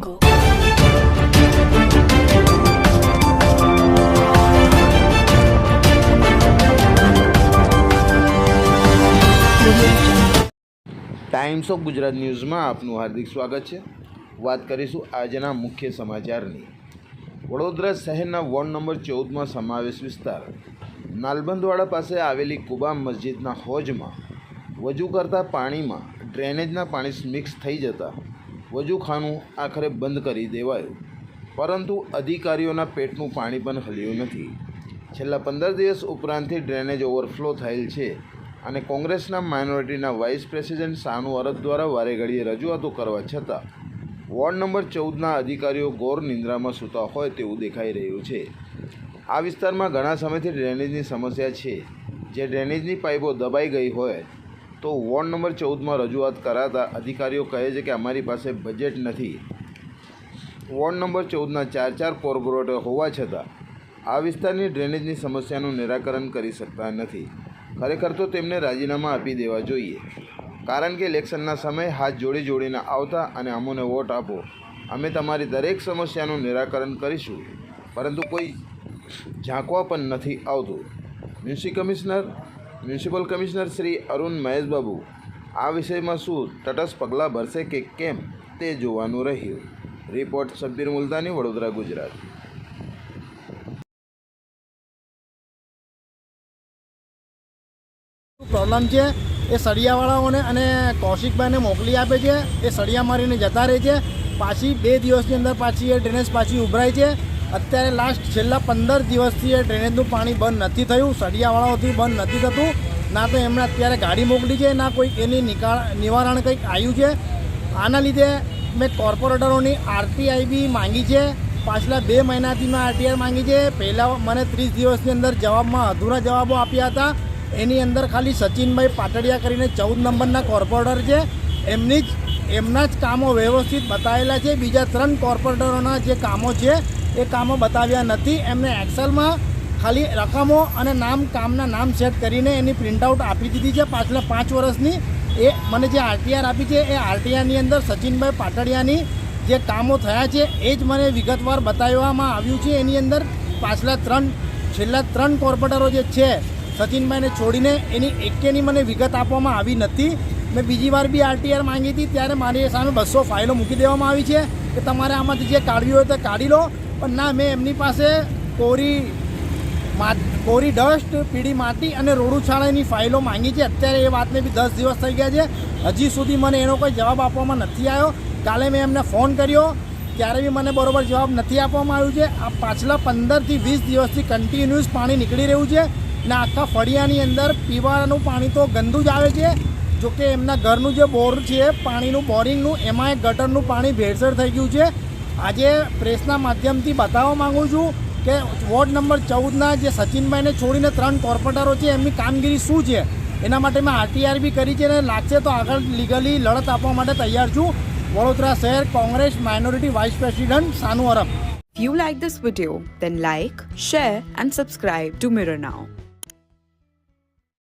Go. Times of Gujarat ન્યૂઝમાં આપનું હાર્દિક સ્વાગત છે. વાત કરીશું આજના મુખ્ય સમાચારની. વડોદરા શહેરના વોર્ડ નંબર ચૌદમાં સમાવેશ વિસ્તાર. નાલબંધવાડા પાસે આવેલી કુબા મસ્જિદના હોજમાં, વજૂ કરતા પાણીમાં ડ્રેનેજના પાણી મિક્સ થઈ જતાં વજૂખાનું આખરે બંધ કરી દેવાયું. પરંતુ અધિકારીઓના પેટનું પાણી પણ હલ્યું નથી. છેલ્લા પંદર દિવસ ઉપરાંતથી ડ્રેનેજ ઓવરફ્લો થયેલ છે અને કોંગ્રેસના માઇનોરિટીના વાઇસ પ્રેસિડેન્ટ સાનુ અરબ દ્વારા વારે ઘડીએ રજૂઆતો કરવા છતાં, વોર્ડ નંબર ચૌદના અધિકારીઓ ગોર નિંદ્રામાં સૂતા હોય તેવું દેખાઈ રહ્યું છે. આ વિસ્તારમાં ઘણા સમયથી ડ્રેનેજની સમસ્યા છે. જે ડ્રેનેજની પાઇપો દબાઈ ગઈ હોય તો વોર્ડ નંબર ચૌદમાં રજૂઆત કરાતા અધિકારીઓ કહે છે કે અમારી પાસે બજેટ નથી. વોર્ડ નંબર ચૌદના ચાર ચાર કોર્પોરેટર હોવા છતાં આ વિસ્તારની ડ્રેનેજની સમસ્યાનું નિરાકરણ કરી શકતા નથી. ખરેખર તો તેમને રાજીનામા આપી દેવા જોઈએ. કારણ કે ઇલેક્શનના સમયે હાથ જોડી જોડીને આવતા અને અમોને વોટ આપો, અમે તમારી દરેક સમસ્યાનું નિરાકરણ કરીશું. પરંતુ કોઈ ઝાંકવા પણ નથી આવતું. Municipal commissioner municipal commissioner Shri Arun Maheshbabu, આ વિષયમાં શું તટસ્થ પગલાં ભરશે કે કેમ તે જોવાનું રહ્યું? રિપોર્ટ સબ્બીર મુલતાની, વડોદરા, ગુજરાત. પ્રોબ્લેમ છે? એ સળિયાવાળાઓને અને કૌશિકભાઈને મોકલી આપે છે, એ સળિયા મારીને જતા રહે છે. પાછી બે દિવસની અંદર પાછી એ ડ્રેનેજ પાછી ઉભરાય છે. અત્યારે લાસ્ટ છેલ્લા પંદર દિવસથી એ ડ્રેનેજનું પાણી બંધ નથી થયું, સળિયાવાળાઓથી બંધ નથી થતું, ના તો એમણે અત્યારે ગાડી મોકલી છે, ના કોઈ એની નિકાળ નિવારણ કંઈક આવ્યું છે. આના લીધે મેં કોર્પોરેટરોની આરટીઆઈ બી માંગી છે, પાછલા બે મહિનાથી મેં આરટીઆઈ માંગી છે. પહેલાં મને ત્રીસ દિવસની અંદર જવાબમાં અધૂરા જવાબો આપ્યા હતા. એની અંદર ખાલી સચિનભાઈ પાટડિયા કરીને ચૌદ નંબરના કોર્પોરેટર છે. એમની જ એમના જ કામો વ્યવસ્થિત બતાવેલા છે. બીજા ત્રણ કોર્પોરેટરોના જે કામો છે, એ કામો બતાવ્યા નથી. એમને એક્સેલમાં ખાલી રકમો અને નામ, કામના નામ સેટ કરીને એની પ્રિન્ટઆઉટ આપી દીધી છે. પાછલા પાંચ વર્ષની એ મને જે આરટીઆર આપી છે, એ આરટીઆરની અંદર સચિનભાઈ પાટડિયાની જે કામો થયા છે, એ જ મને વિગતવાર બતાવવામાં આવ્યું છે. એની અંદર પાછલા ત્રણ, છેલ્લા ત્રણ કોર્પોરેટરો જે છે, સચિનભાઈને છોડીને એની એકેની મને વિગત આપવામાં આવી નથી. મેં બીજી વાર બી આરટીઆર માંગી હતી, ત્યારે મારી સામે બસો ફાઇલો મૂકી દેવામાં આવી છે કે તમારે આમાંથી જે કાઢવી હોય તો કાઢી લો. પણ ના, મેં એમની પાસે કોરી કોરી ડસ્ટ, પીળી માટી અને રોડુછાળાની ફાઇલો માંગી છે. અત્યારે એ વાતને બી દસ દિવસ થઈ ગયા છે. હજી સુધી મને એનો કોઈ જવાબ આપવામાં નથી આવ્યો. કાલે મેં એમને ફોન કર્યો. ત્યારે બી મને બરોબર જવાબ નથી આપવામાં આવ્યું છે. આ પાછલા પંદરથી વીસ દિવસથી કન્ટિન્યુઅસ પાણી નીકળી રહ્યું છે ને આખા ફળિયાની અંદર પીવાનું પાણી તો ગંદુ જ આવે છે. જોકે એમના ઘરનું જે બોર છે પાણીનું બોરિંગનું એમાં ગટરનું પાણી ભેળસેળ થઈ ગયું છે. આજે પ્રેસના માધ્યમથી બતાવવા માગું છું કે વોર્ડ નંબર ચૌદના જે સચિનભાઈને છોડીને ત્રણ કોર્પોરેટરો છે એમની કામગીરી શું છે? એના માટે મેં આરટીઆર બી કરી છે અને લાગશે તો આગળ લીગલી લડત આપવા માટે તૈયાર છું. વડોદરા શહેર Congress minority vice president Sanu Arab. If you like this video, then like, share, and subscribe to Mirror.